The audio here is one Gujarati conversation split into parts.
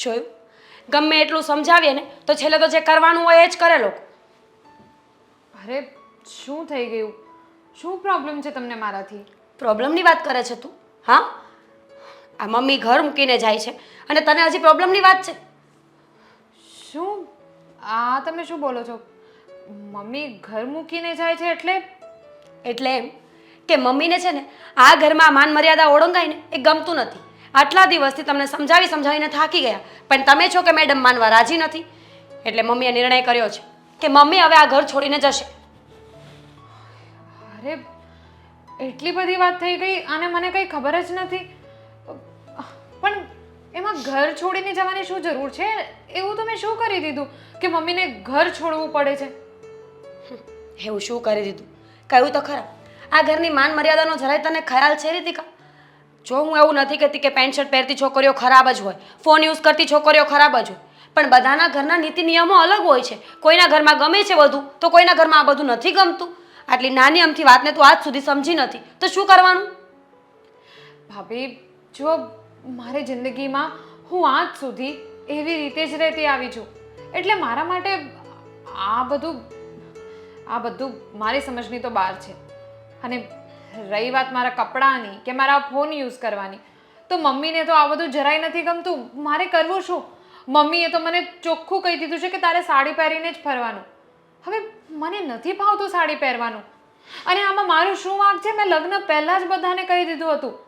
જોયું? ગમે એટલું સમજાવીએ ને તો છેલ્લે તો જે કરવાનું હોય એ જ કરે લોકો. અરે શું થઈ ગયું? શું પ્રોબ્લેમ છે તમને મારાથી? પ્રોબ્લેમની વાત કરે છે તું હા? આ મમ્મી ઘર મૂકીને જાય છે અને તને હજી પ્રોબ્લેમની વાત છે? શું? આ તમે શું બોલો છો? મમ્મી ઘર મૂકીને જાય છે એટલે? એટલે એમ કે મમ્મીને છે ને આ ઘરમાં માન મર્યાદા ઓળંગાય ને એ ગમતું નથી. આટલા દિવસથી તમને સમજાવી સમજાવીને થાકી ગયા. પણ તમે છો કે મેડમ માનવા રાજી નથી? એટલે મમ્મીએ નિર્ણય કર્યો છે કે મમ્મી હવે આ ઘર છોડીને જશે. અરે એટલી બધી વાત થઈ ગઈ અને મને કંઈ ખબર જ નથી. પણ એમાં ઘર છોડીને જવાની શું જરૂર છે? એવું તો મેં શું કરી દીધું? કે મમ્મીને ઘર છોડવું પડે છે. એવું શું કરી દીધું? કહ્યું તો ખરા. આ ઘરની માન મર્યાદાનો જરાય તને ખ્યાલ છે રીતિકા? જો હું એવું નથી કહેતી કે પેન્ટ, શર્ટ પહેરતી છોકરીઓ ખરાબ જ હોય, ફોન યુઝ કરતી છોકરીઓ ખરાબ જ હોય, પણ બધાના ઘરના નીતિ નિયમો અલગ હોય છે. કોઈના ઘરમાં ગમે છે બધું, તો કોઈના ઘરમાં આ બધું નથી ગમતું. આટલી નાની અમથી વાતને તું આજ સુધી સમજી નથી. તો શું કરવાનું? ભાભી, જો મારી જિંદગીમાં હું આજ સુધી એવી રીતે જ રહેતી આવી છું, એટલે મારા માટે આ બધું આ બધું મારી સમજની તો બહાર છે. અને રહી વાત મારા કપડાની કે મારા ફોન યુઝ કરવાની. તો મમ્મીને તો આ બધું જરાય નથી ગમતું. મારે કરવું શું? મમ્મીએ તો મને ચોખ્ખું કહી દીધું છે કે તારે સાડી પહેરીને જ ફરવાનું. હવે મને નથી ભાવતું સાડી પહેરવાનું. અને આમાં મારું શું વાંક છે? મેં લગ્ન પહેલાં જ બધાને કહી દીધું હતું.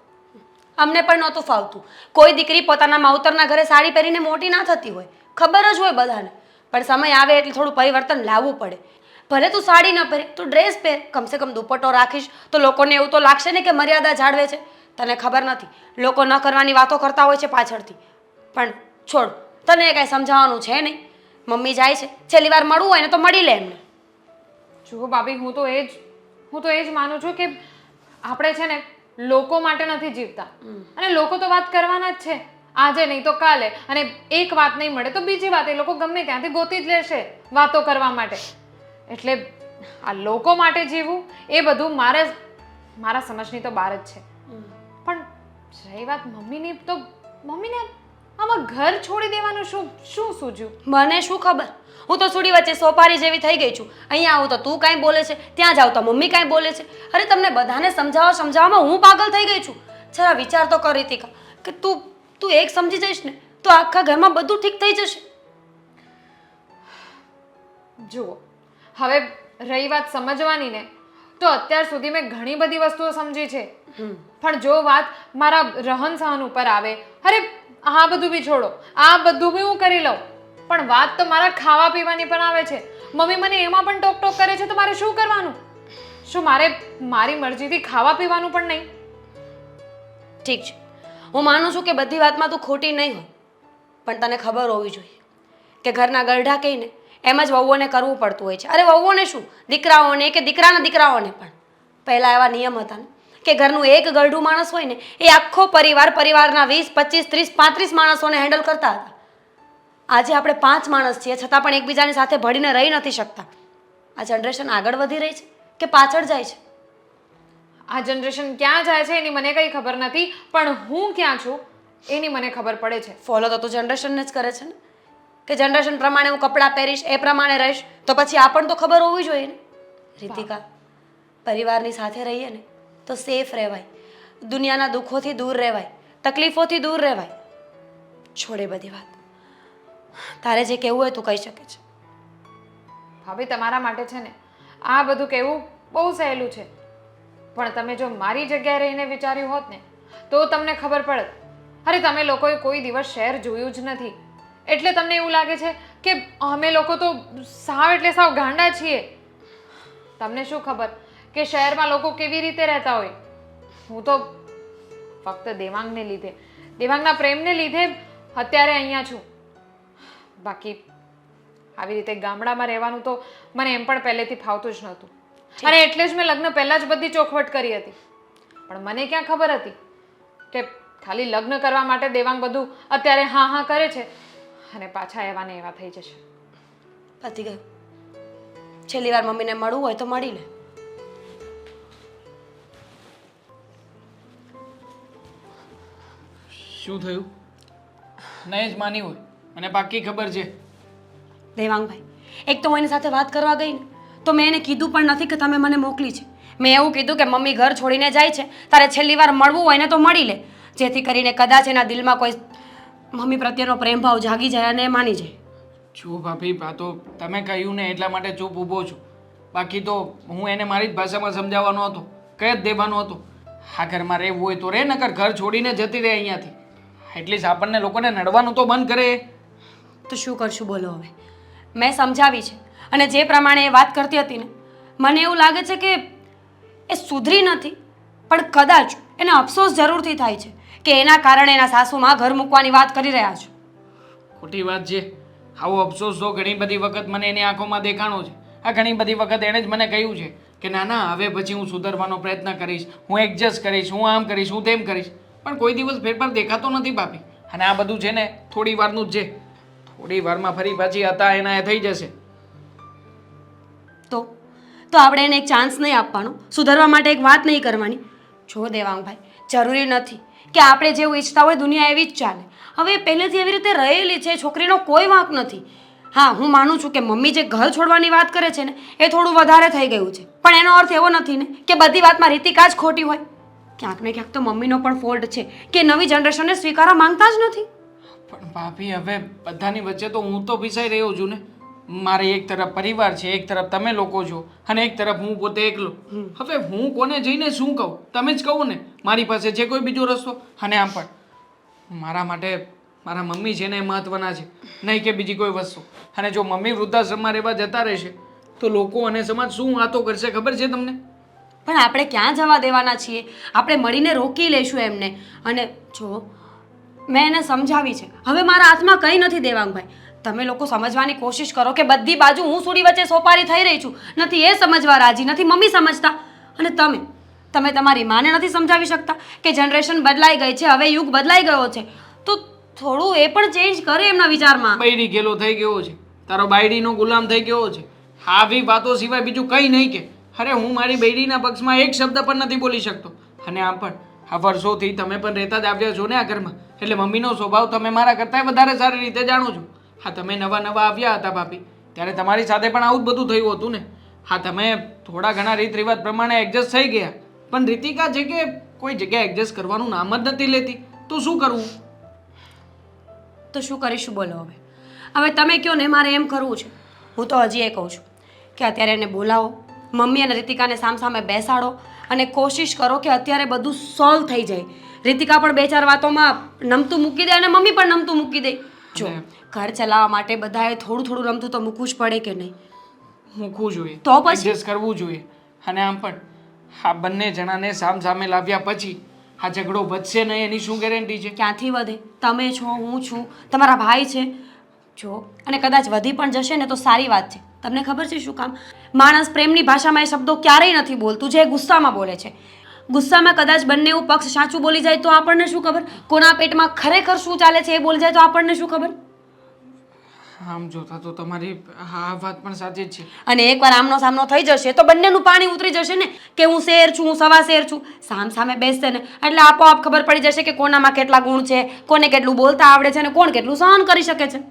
અમને પણ નહોતું ફાવતું. કોઈ દીકરી પોતાના માવતરના ઘરે સાડી પહેરીને મોટી ના થતી હોય. ખબર જ હોય બધાને. પણ સમય આવે એટલે થોડું પરિવર્તન લાવવું પડે. ભલે તું સાડી ન પહેરે તું ડ્રેસ પહેર. કમસે કમ દુપટ્ટો રાખીશ તો લોકોને એવું તો લાગશે ને કે મર્યાદા જાળવે છે. તને ખબર નથી. લોકો ન કરવાની વાતો કરતા હોય છે પાછળથી. પણ છોડ તને કાંઈ સમજાવવાનું છે નહીં? મમ્મી જાય છે. છેલ્લી વાર મળવું હોય ને તો મળી લે એમને. જુઓ ભાભી હું તો એ જ હું તો એ જ માનું છું કે આપણે છે ને લોકો માટે નથી જીવતા. અને લોકો તો વાત કરવાના જ છે. આજે નહીં તો કાલે. અને એક વાત નહીં મળે તો બીજી વાત એ લોકો ગમે ત્યાંથી ગોતી જ લેશે વાતો કરવા માટે. એટલે આ લોકો માટે જીવવું એ બધું મારે મારા સમજની તો બહાર જ છે. પણ રહી વાત મમ્મીની તો મમ્મીને આમાં ઘર છોડી દેવાનું શું શું સૂજ્યું? મને શું ખબર? હું તો સુડી વચ્ચે સોપારી જેવી થઈ ગઈ છું. અહીંયા આવું તો તું કાંઈ બોલે છે ત્યાં જાઉં તો મમ્મી કાંઈ બોલે છે. અરે તમને બધાને સમજાવવા સમજાવવામાં હું પાગલ થઈ ગઈ છું. જરા વિચાર તો કરી હતી કે તું તું એક સમજી જઈશ ને તો આખા ઘરમાં બધું ઠીક થઈ જશે. જુઓ હવે રહી વાત સમજવાની ને તો અત્યાર સુધી મેં ઘણી બધી વસ્તુઓ સમજી છે. પણ જો વાત મારા રહન સહન ઉપર આવે અરે આ બધું બી છોડો આ બધું બી હું કરી લઉં. પણ વાત તો મારા ખાવા પીવાની પણ આવે છે. મમ્મી મને એમાં પણ ટોક ટોક કરે છે તો મારે શું કરવાનું? શું મારે મારી મરજીથી ખાવા પીવાનું પણ નહીં? ઠીક છે. હું માનું છું કે બધી વાતમાં તું ખોટી નહીં હોય પણ તને ખબર હોવી જોઈએ કે ઘરના ગરઢા કહીને એમ જ વહુઓને કરવું પડતું હોય છે. અરે વહુઓને શું? દીકરાઓને કે દીકરાના દીકરાઓને પણ. પહેલાં એવા નિયમ હતા ને કે ઘરનું એક ગરડું માણસ હોય ને એ આખો પરિવાર પરિવારના વીસ પચીસ ત્રીસ પાંત્રીસ માણસોને હેન્ડલ કરતા હતા. આજે આપણે પાંચ માણસ છીએ છતાં પણ એકબીજાની સાથે ભળીને રહી નથી શકતા. આ જનરેશન આગળ વધી રહી છે કે પાછળ જાય છે? આ જનરેશન ક્યાં જાય છે એની મને કંઈ ખબર નથી પણ હું ક્યાં છું એની મને ખબર પડે છે. ફોલો તો તું જનરેશનને જ કરે છે ને. કે જનરેશન પ્રમાણે હું કપડાં પહેરીશ, એ પ્રમાણે રહીશ, તો પછી આ પણ તો ખબર હોવી જોઈએ ને. રીતિકા, પરિવારની સાથે રહીએ ને, તો સેફ રહેવાય. દુનિયાના દુઃખોથી દૂર રહેવાય, તકલીફોથી દૂર રહેવાય. છોડે બધી વાત. તારે જે કહેવું હોય તું કહી શકે છે. ભાભી, તમારા માટે છે ને, આ બધું કહેવું બહુ સહેલું છે. પણ તમે જો મારી જગ્યાએ રહીને વિચાર્યું હોત ને, તો તમને ખબર પડત. અરે, તમે લોકોએ કોઈ દિવસ શહેર જોયું જ નથી. એટલે તમને એવું લાગે છે કે અમે લોકો તો સાવ એટલે સાવ ગાંડા છીએ? તમને શું ખબર કે શહેરમાં લોકો કેવી રીતે રહેતા હોય? હું તો ફક્ત દેવાંગને લીધે દેવાંગના પ્રેમને લીધે અત્યારે અહીંયા છું. બાકી આવી રીતે ગામડામાં રહેવાનું તો મને એમ પણ પહેલેથી ફાવતું જ નહોતું. અને એટલે જ મેં લગ્ન પહેલાં જ બધી ચોખવટ કરી હતી. પણ મને ક્યાં ખબર હતી કે ખાલી લગ્ન કરવા માટે દેવાંગ બધું અત્યારે હા હા કરે છે? અને પાછા એવા ને એવા થઈ જશે. પતી ગયું. છેલ્લી વાર મમ્મીને મળવું હોય તો મળી લે. શું થયું? નહીં જ માની હોય. મને પાકી ખબર છે. દેવાંગભાઈ એક તો હું એની સાથે વાત કરવા ગઈ ને તો મેં એને કીધું પણ નથી કે તમે મને મોકલી છે. મેં એવું કીધું કે મમ્મી ઘર છોડીને જાય છે તારે છેલ્લી વાર મળવું હોય ને તો મળી લે. જેથી કરીને કદાચ એના દિલમાં કોઈ મમ્મી પ્રત્યેનો પ્રેમ ભાવ જાગી જાય અને માની જાય. જો ભાભી આ તો તમે કહ્યું ને એટલા માટે ચૂપ ઊભો છું. બાકી તો હું એને મારી જ ભાષામાં સમજાવવાનો હતો કહી જ દેવાનો હતો. આ ઘરમાં રહેવું હોય તો રે નકર ઘર છોડીને જતી રહે અહીંયાથી. એટલીસ્ટ આપણને લોકોને નડવાનું તો બંધ કરે. તો શું કરશું બોલો હવે? મેં સમજાવી છે. અને જે પ્રમાણે એ વાત કરતી હતી ને મને એવું લાગે છે કે એ સુધરી નથી પણ કદાચ એને અફસોસ જરૂરથી થાય છે કે એના કારણે એના સાસુમાં ઘર મૂકવાની વાત કરી રહ્યા છો. ખોટી વાત છે. આવો અફસોસ તો ઘણી બધી વખત મને એની આંખોમાં દેખાણો છે. આ ઘણી બધી વખત એણે જ મને કહ્યું છે કે ના ના હવે પછી હું સુધરવાનો પ્રયત્ન કરીશ. હું એડજસ્ટ કરીશ. હું આમ કરીશ. હું તેમ કરીશ. પણ કોઈ દિવસ ફેરફાર દેખાતો નથી ભાભી અને આ બધું છે ને થોડી વારનું જ છે. થોડી વારમાં ફરી પાછી હતા એના એ થઈ જશે. તો? તો આપણે એને એક ચાન્સ નહીં આપવાનો. સુધરવા માટે એક વાત નહીં કરવાની. જો દેવાંગભાઈ? જરૂરી નથી કે આપણે જેવું ઈચ્છતા હોય દુનિયા એવી જ ચાલે. હવે પહેલેથી એવી રીતે રહેલી છે, છોકરીનો કોઈ વાંક નથી. હા, હું માનું છું કે મમ્મી જે ઘર છોડવાની વાત કરે છે ને, એ થોડું વધારે થઈ ગયું છે. પણ એનો અર્થ એવો નથી ને કે બધી વાતમાં રીતિકા જ ખોટી હોય. ક્યાંક ને ક્યાંક તો મમ્મીનો પણ ફોલ્ટ છે કે નવી જનરેશનને સ્વીકારવા માંગતા જ નથી. પણ ભાભી, હવે બધાની વચ્ચે તો હું તો ભીસાઈ રહ્યો છું ને. મારે એક તરફ પરિવાર છે એક તરફ તમે લોકો છો અને એક તરફ હું પોતે એકલો. હવે હું કોને જઈને શું કહું? તમે જ કહું ને. મારી પાસે છે કોઈ બીજો રસ્તો અને આમ પણ. મારા માટે મારા મમ્મી છે ને એ મહત્વના છે. નહીં કે બીજી કોઈ વસ્તુ. અને જો મમ્મી વૃદ્ધાશ્રમમાં રહેવા જતા રહેશે તો લોકો અને સમાજ શું વાતો કરશે ખબર છે તમને? પણ આપણે ક્યાં જવા દેવાના છીએ? આપણે મળીને રોકી લઈશું એમને. અને જો મેં એને સમજાવી છે. હવે મારા હાથમાં કંઈ નથી દેવાંગભાઈ. તમે લોકો સમજવાની કોશિશ કરો કે બધી બાજુ હું સુડી વચ્ચે સોપારી થઈ રહી છું. નથી એ સમજવા રાજી, નથી મમ્મી સમજતા. અને તમે તમે તમારી માને નથી સમજાવી શકતા કે જનરેશન બદલાઈ ગઈ છે, હવે યુગ બદલાઈ ગયો છે. તો થોડું એ પણ ચેન્જ કરે એમના વિચારમાં. બૈરી ગેલો થઈ ગયો છે. તારો બાયડીનો ગુલામ થઈ ગયો છે. આવી વાતો સિવાય બીજું કંઈ નહીં કે. અરે હું મારી બૈરીના પક્ષમાં એક શબ્દ પણ નથી બોલી શકતો. અને આમ પણ, આ વર્ષોથી તમે પણ રહેતા જ આવ્યા છો ને આ ઘરમાં. એટલે મમ્મીનો સ્વભાવ તમે મારા કરતાંય વધારે સારી રીતે જાણો છો. હા, તમે નવા નવા આવ્યા હતા ભાભી. ત્યારે તમારી સાથે પણ આવું જ બધું થયું હતું ને. હા, તમે થોડા ઘણા રીત રિવાજ પ્રમાણે એડજસ્ટ થઈ ગયા. પણ રીતિકા છે કે કોઈ જગ્યાએ એડજસ્ટ કરવાનું નામ જ નથી લેતી. તો શું કરવું? તો શું કરીશું બોલો હવે. હવે તમે કહો ને, મારે એમ કરવું છે. હું તો હજી એ કહું છું કે અત્યારે એને બોલાવો, મમ્મી અને રીતિકાને સામસામે બેસાડો અને કોશિશ કરો કે અત્યારે બધું સોલ્વ થઈ જાય. રીતિકા પણ બે ચાર વાતોમાં નમતું મૂકી દે અને મમ્મી પણ નમતું મૂકી દે. જો ઘર ચલાવવા માટે બધાએ થોડું થોડું રમતું તો મૂકવું જ પડે કે નહીં? મૂકવું જોઈએ. તો પછી? એડજસ્ટ કરવું જોઈએ. અને આમ પણ આ બંને જણાને સામ સામે લાવ્યા પછી આ ઝઘડો વધશે નહીં એની શું ગેરંટી છે? ક્યાંથી વધે? તમે છો હું છું તમારા ભાઈ છે. જો અને કદાચ વધી પણ જશે ને તો સારી વાત છે. તમને ખબર છે શું કામ? માણસ પ્રેમની ભાષામાં એ શબ્દો ક્યારેય નથી બોલતું જે ગુસ્સામાં બોલે છે. ગુસ્સામાં કદાચ બંને એવું પક્ષ સાચું બોલી જાય તો આપણને શું ખબર? કોના પેટમાં ખરેખર શું ચાલે છે એ બોલી જાય તો આપણને શું ખબર? આમ જોતા તો તમારી આ વાત પણ સાચી જ છે. અને એકવાર આમનો સામનો થઈ જશે તો બંનેનું પાણી ઉતરી જશે ને કે હું શેર છું હું સવા શેર છું. સામ સામે બેસશે ને. એટલે આપોઆપ ખબર પડી જશે કે કોનામાં કેટલા ગુણ છે કોને કેટલું બોલતા આવડે છે અને કોણ કેટલું સહન કરી શકે છે.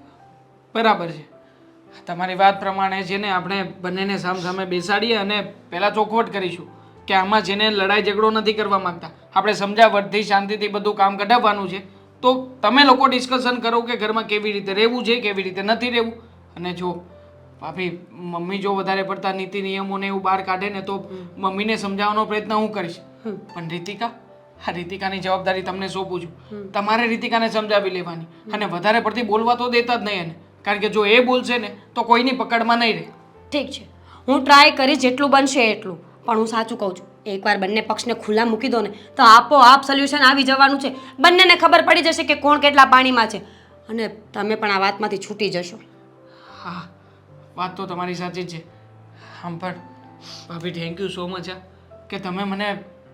બરાબર છે. તમારી વાત પ્રમાણે છે ને આપણે બંનેને સામ સામે બેસાડીએ અને પહેલાં ચોખવટ કરીશું. કે આમાં જેને લડાઈ ઝઘડો નથી કરવા માંગતા. આપણે સમજાવટથી શાંતિથી બધું કામ કઢાવવાનું છે. તો તમે લોકો ડિસ્કશન કરો કે ઘરમાં કેવી રીતે રહેવું છે કેવી રીતે નથી રહેવું. અને જો ભાભી મમ્મી જો વધારે પડતા નીતિ નિયમોને એવું બહાર કાઢે ને તો મમ્મીને સમજાવવાનો પ્રયત્ન હું કરીશ. પણ રીતિકા આ રીતિકાની જવાબદારી તમને સોંપું છું. તમારે રીતિકાને સમજાવી લેવાની. અને વધારે પડતી બોલવા તો દેતા જ નહીં એને. કારણ કે જો એ બોલશે ને તો કોઈની પકડમાં નહીં રહે. ઠીક છે. હું ટ્રાય કરીશ જેટલું બનશે એટલું. પણ હું સાચું કહું છું એકવાર બંને પક્ષને ખુલ્લા મૂકી દો ને તો આપોઆપ સોલ્યુશન આવી જવાનું છે. બંનેને ખબર પડી જશે કે કોણ કેટલા પાણીમાં છે. અને તમે પણ આ વાતમાંથી છૂટી જશો. હા વાત તો તમારી સાચી જ છે. આમ પણ ભાભી થેન્ક યુ સો મચ કે તમે મને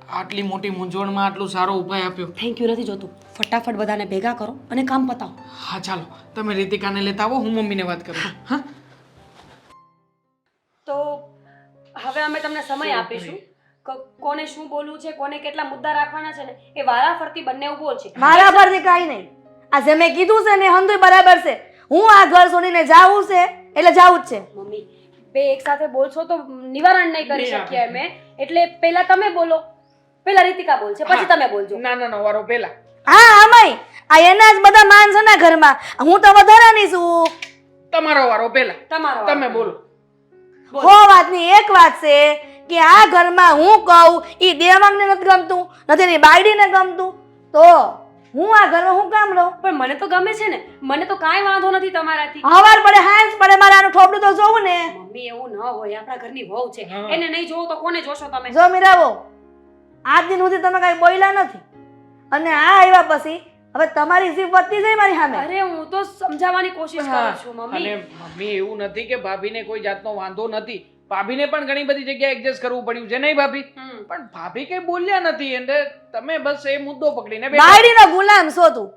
આટલી મોટી મૂંઝવણમાં આટલો સારો ઉપાય આપ્યો. થેન્ક યુ નથી જોતું. ફટાફટ બધાને ભેગા કરો અને કામ પતાવો. હા ચાલો તમે રીતિકાને લેતા આવો હું મમ્મીને વાત કરું. હા? તો હવે અમે તમને સમય આપીશું. કોને શું બોલવું છે કોને કેટલા મુદ્દા રાખવાના છે ને એ વારાફરતી બંને બોલ છે. મારા પરથી કાંઈ નહીં. આ જે મેં કીધું છે ને હંધુય બરાબર છે. હું આ ઘર છોડીને જાવું છે એટલે જાવું જ છે. મમ્મી બે એક સાથે બોલશો તો નિવારણ નહીં કરી શકીએ અમે. એટલે પહેલા તમે બોલો. પહેલા રીતિકા બોલશે પછી તમે બોલજો. ના ના ના વારો પેલા હા આમાંય. આ એના જ બધા માન છે ને ઘરમાં. હું તો વધારાની છું. તમારો વારો પેલા તમારો તમે બોલો. હો વાતની એક વાત છે કે આ ઘરમાં હું કહું એ દેવાંગને નથી ગમતું નથી એની બાયડીને ગમતું. તો હું આ ઘરમાં હું કામ રહું? પણ મને તો ગમે છે ને. મને તો કાંઈ વાંધો નથી તમારાથી. હવાર પડે હાંસ પડે મારે આનું ઠોપડું તો જોવું ને. મમ્મી એવું ન હોય. આપણા ઘરની વહુ છે. એને નહીં જોવો તો કોને જોશો તમે? જો મીરાવો આજ દિન સુધી તમે કઈ બોલ્યા નથી. અને આ આવ્યા પછી હવે તમારી જીભ વધતી જાય મારી સામે. અરે હું તો સમજાવવાની કોશિશ કરું છું મમ્મી. અને મમ્મી એવું નથી કે ભાભીને કોઈ જાતનો વાંધો નથી. ભાભીને પણ ઘણી બધી જગ્યાએ એડજસ્ટ કરવું પડ્યું છે નહીં ભાભી? પણ ભાભી કઈ બોલ્યા નથી એટલે તમે બસ એ મુદ્દો પકડીને બેઠા. બાયડીનો ગુલામ છો તું.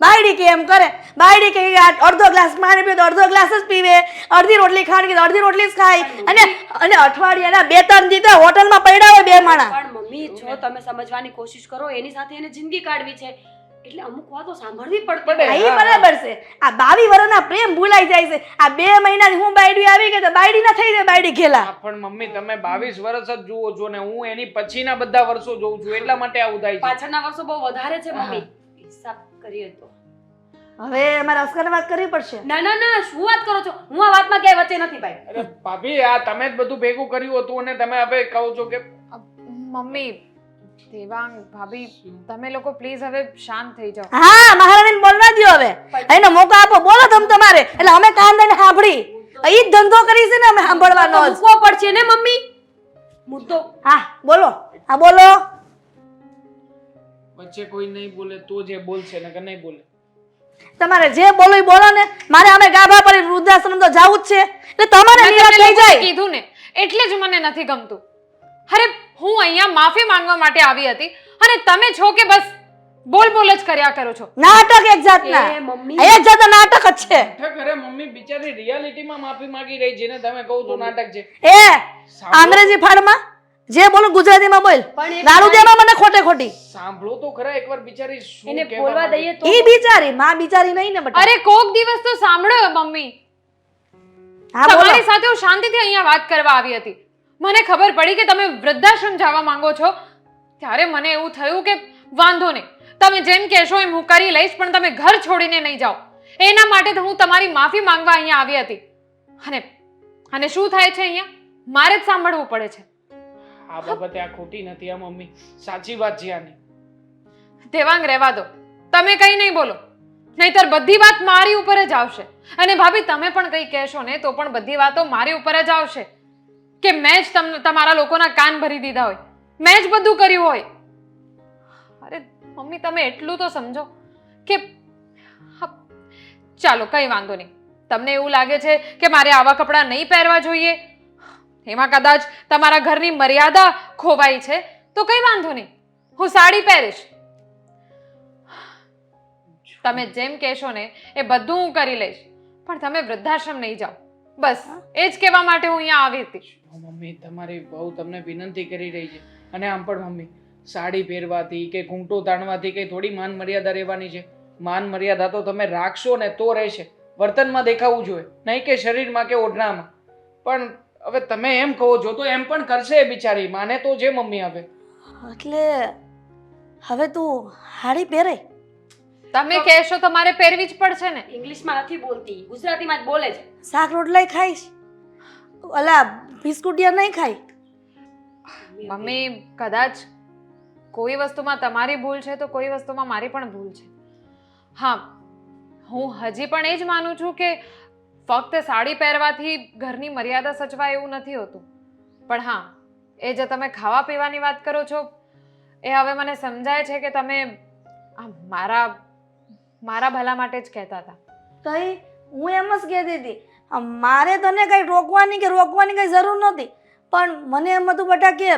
બાયડી કે એમ કરે. બાયડી કે આ અડધો ગ્લાસ પાણી પીવે તો અડધો ગ્લાસ જ પીવે. અડધી રોટલી ખાણી કે તો અડધી રોટલી જ ખાય. અને અને અઠવાડિયાના બે ત્રણ દી તો હોટલમાં પડ્યા હોય બે માણા. પણ મમ્મી જો તમે સમજવાની કોશિશ કરો એની સાથે એને જિંદગી કાઢવી છે. એટલે અમુક વાતો સાંભળવી પડતી પડે. હા, બરાબર છે. આ બાવી વર્ષના પ્રેમ ભૂલાઈ જાય છે. આ બે મહિના હું બાયડી આવી ગઈ તો બાયડી ના થઈ જાય બાયડી ઘેલા. પણ મમ્મી તમે બાવીસ વર્ષ જ જુઓ છો ને હું એની પછીના બધા વર્ષો જોઉં છું. એટલા માટે આવું થાય છે. પાછળના વર્ષો બહુ વધારે છે મમ્મી. હિસાબ કરીએ તો. હવે અમારે અસ્કરને વાત કરવી પડશે. ના ના ના શું વાત કરો છો? હું આ વાતમાં ક્યાંય વચ્ચે નથી ભાઈ. અરે ભાભી આ તમે જ બધું ભેગું કર્યું હતું અને તમે હવે કહો છો કે મમ્મી દેવાંગ ભાભી તમે લોકો પ્લીઝ હવે શાંત થઈ જાઓ. હા મહારાણીને બોલવા દો હવે. એનો મોકો આપો. બોલો તમ તમારે. એટલે અમે કાન દઈને સાંભળી? ઈ જ ધંધો કરી છે ને અમે સાંભળવાનો જ. મૂકવો પડશે ને મમ્મી? મુદ્દો. હા બોલો. હા બોલો. વચ્ચે કોઈ નહીં બોલે તો જે બોલશે ને નહીં બોલે. તમારે જે બોલો એ બોલો ને. મારે અમે ગાભા પર વૃદ્ધાશ્રમ તો જવું જ છે. એટલે તમારે નિરાશ થઈ જાય. કીધું ને એટલે જ મને નથી ગમતું. અરે હું અહીંયા માફી માંગવા માટે આવી હતી. અને તમે છો કે બસ બોલ બોલ જ કર્યા કરો છો? નાટક એક જાતના. એ મમ્મી એક જાતના નાટક જ છે. નાટક અરે મમ્મી બિચારી રિયાલિટીમાં માફી માંગી રહી જેને તમે કહો છો નાટક છે. એ અંગ્રેજી ફાડમાં જે બોલું ગુજરાતીમાં બોલ. દારૂ દેમાં મને ખોટે ખોટી. સાંભળો તો ખરા એકવાર બિચારી શું એને બોલવા દઈએ તો ઈ બિચારી માં બિચારી નહીં ને બટા. અરે કોક દિવસ તો સાંભળો મમ્મી. હા તમારી સાથે હું શાંતિથી અહીંયા વાત કરવા આવી હતી. મને ખબર પડી કે તમે વૃદ્ધાશ્રમ જવા માંગો છો. ત્યારે મને એવું થયું કે વાંધો નહીં. તમે જેમ કહેશો એમ હું કરી લઈશ પણ તમે ઘર છોડીને નહીં જાઓ. એના માટે તો હું તમારી માફી માંગવા અહીંયા આવી હતી. અને અને શું થાય છે અહીંયા? મારે જ સાંભળવું પડે છે. આ બાબતે આ ખોટી નથી આ મમ્મી. સાચી વાત છે આની. દેવાંગ રહેવા દો. તમે કંઈ નહીં બોલો. નહીતર બધી વાત મારી ઉપર જ આવશે. અને ભાભી તમે પણ કંઈ કહેશો ને તો પણ બધી વાતો મારી ઉપર જ આવશે. કે મેં જ તમને તમારા લોકોના કાન ભરી દીધા હોય. મેં જ બધું કર્યું હોય. અરે, મમ્મી, તમે એટલું તો સમજો કે ચાલો, કંઈ વાંધો નહીં. તમને એવું લાગે છે કે મારે આવા કપડાં નહીં પહેરવા જોઈએ? એમાં કદાચ તમારા ઘરની મર્યાદા ખોવાઈ છે? તો કંઈ વાંધો નહીં. હું સાડી પહેરીશ. તમે જેમ કહેશો ને, એ બધું હું કરી લઈશ. પણ તમે વૃદ્ધાશ્રમ નહીં જાઓ. બસ એ જ કહેવા માટે હું અહીંયા આવી હતી. મમ્મી તમારી બહુ તમને વિનંતી કરી રહી છે. અને આમ પણ મમ્મી સાડી પહેરવાથી કે ઘૂંટો તાણવાથી કે થોડી માન મર્યાદા રહેવાની છે. માન મર્યાદા તો તમે રાખશો ને તો રહેશે. વર્તનમાં દેખાવું જોઈએ નહીં કે શરીરમાં કે ઓઢણામાં. પણ હવે તમે એમ કહો છો તો એમ પણ કરશે બિચારી. માને તો જે મમ્મી હવે. એટલે હવે તું હાડી પહેરે? તમે કહેશો તો મારે પહેરવી જ પડશે ને. ઇંગ્લિશમાં નથી બોલતી ગુજરાતીમાં જ બોલે છે. શાક રોટલાય ખાઈશ? ઓલા બિસ્કુટિયા નહીં ખાય? મમ્મી કદાચ કોઈ વસ્તુમાં તમારી ભૂલ છે તો કોઈ વસ્તુમાં મારી પણ ભૂલ છે. હા હું હજી પણ એ જ માનું છું કે ફક્ત સાડી પહેરવાથી ઘરની મર્યાદા સચવાય એવું નથી હોતું. પણ હા એ જે તમે ખાવા પીવાની વાત કરો છો એ હવે મને સમજાય છે કે તમે આ મારા મારા ભલા માટે જ કહેતા હતા. કઈ હું એમ જ કહેતી હતી મારે તને કંઈ રોકવાની કે રોકવાની કંઈ જરૂર નહોતી પણ મને એમ હતું બટા કે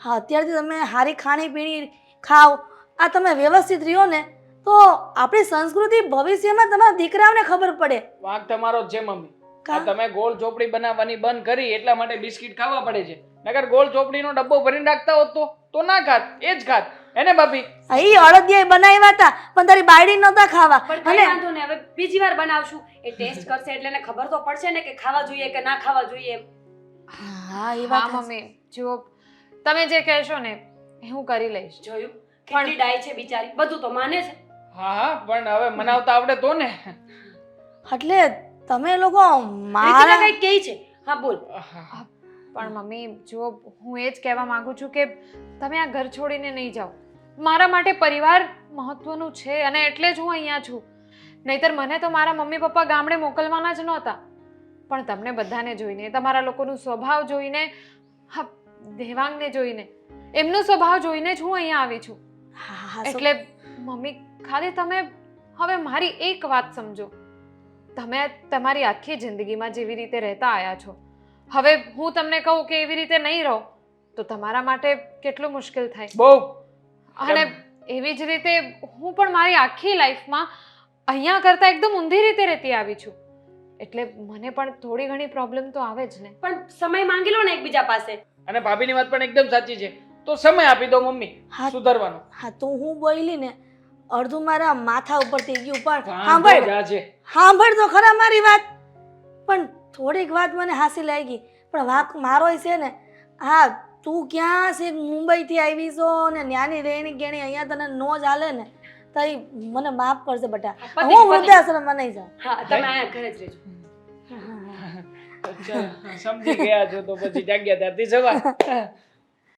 હા અત્યારથી તમે સારી ખાણી પીણી ખાવ આ તમે વ્યવસ્થિત રહ્યો ને તો આપણી સંસ્કૃતિ ભવિષ્યમાં તમારા દીકરાઓને ખબર પડે. વાંક તમારો જ છે મમ્મી? આ તમે ગોળ ચોપડી બનાવવાની બંધ કરી એટલા માટે બિસ્કિટ ખાવા પડે છે. નગર ગોળ ચોપડીનો ડબ્બો ભરીને રાખતા હોત તો તો ના ખાત એ જ ખાત. એને ભાભી હા, અળદિયા અડદિયા બનાવ્યા હતા પણ તારી બાયડી નતા ખાવા. પણ કઈ વાંધો ને હવે બીજી વાર બનાવશું. એ ટેસ્ટ કરશે એટલે એને ખબર તો પડશે ને કે ખાવા જોઈએ કે ના ખાવા જોઈએ એમ. હા એ વાત. મમ્મી જો તમે જે કહેશો ને એ હું કરી લઈશ. જોયું? કેટલી ડાય છે બિચારી. બધું તો માને છે. હા પણ હવે મનાવતા આવડે તો ને. એટલે તમે લોકો મારા કઈ કે છે. હા બોલ. હા. પણ મમ્મી જો હું એ જ કહેવા માંગુ છું કે તમે આ ઘર છોડીને નહીં જાઓ. મારા માટે પરિવાર મહત્વનું છે અને એટલે જ હું અહીંયા છું. નહીતર મને તો મારા મમ્મી પપ્પા ગામડે મોકલવાના જ નહોતા. પણ તમને બધાને જોઈને તમારા લોકોનું સ્વભાવ જોઈને હા દેવાંગને જોઈને એમનો સ્વભાવ જોઈને જ હું અહીંયા આવી છું. એટલે મમ્મી ખાલી તમે હવે મારી એક વાત સમજો. તમે તમારી આખી જિંદગીમાં જેવી રીતે રહેતા આવ્યા છો. હવે હું તમને કહું કે એવી રીતે નહીં રહો તો તમારા માટે કેટલું મુશ્કેલ થાય. બહુ. અને એવી જ રીતે હું પણ મારી આખી લાઈફમાં અહીંયા કરતાં એકદમ ઊંધી રીતે રહેતી આવી છું. એટલે મને પણ થોડી ઘણી પ્રોબ્લેમ તો આવે જ ને. પણ સમય માંગી લો ને એકબીજા પાસે. અને ભાભીની વાત પણ એકદમ સાચી છે. તો સમય આપી દો મમ્મી હા. સુધારવાનો. હા તો હું બોલી ને અડધું મારા માથા ઉપર થઈ ગયું પણ સાંભળ. જ છે સાંભળ તો ખરા મારી વાત. પણ થોડીક વાત મને હાસી લાગી પણ વાક મારો છે ને. હા તું ક્યાં છે? મુંબઈથી આવી છો ને ન્યાની રહેણી ગેણી અહીંયા તને નો જ ચાલે ને. તો મને માફ કરશે બટા. હું વૃદ્ધાશ્રમ નહીં જાઉં. હા તમે અહીંયા ઘરે જ રહેજો. સમજી ગયા છો તો પછી જાગ્યા ત્યારથી જવા.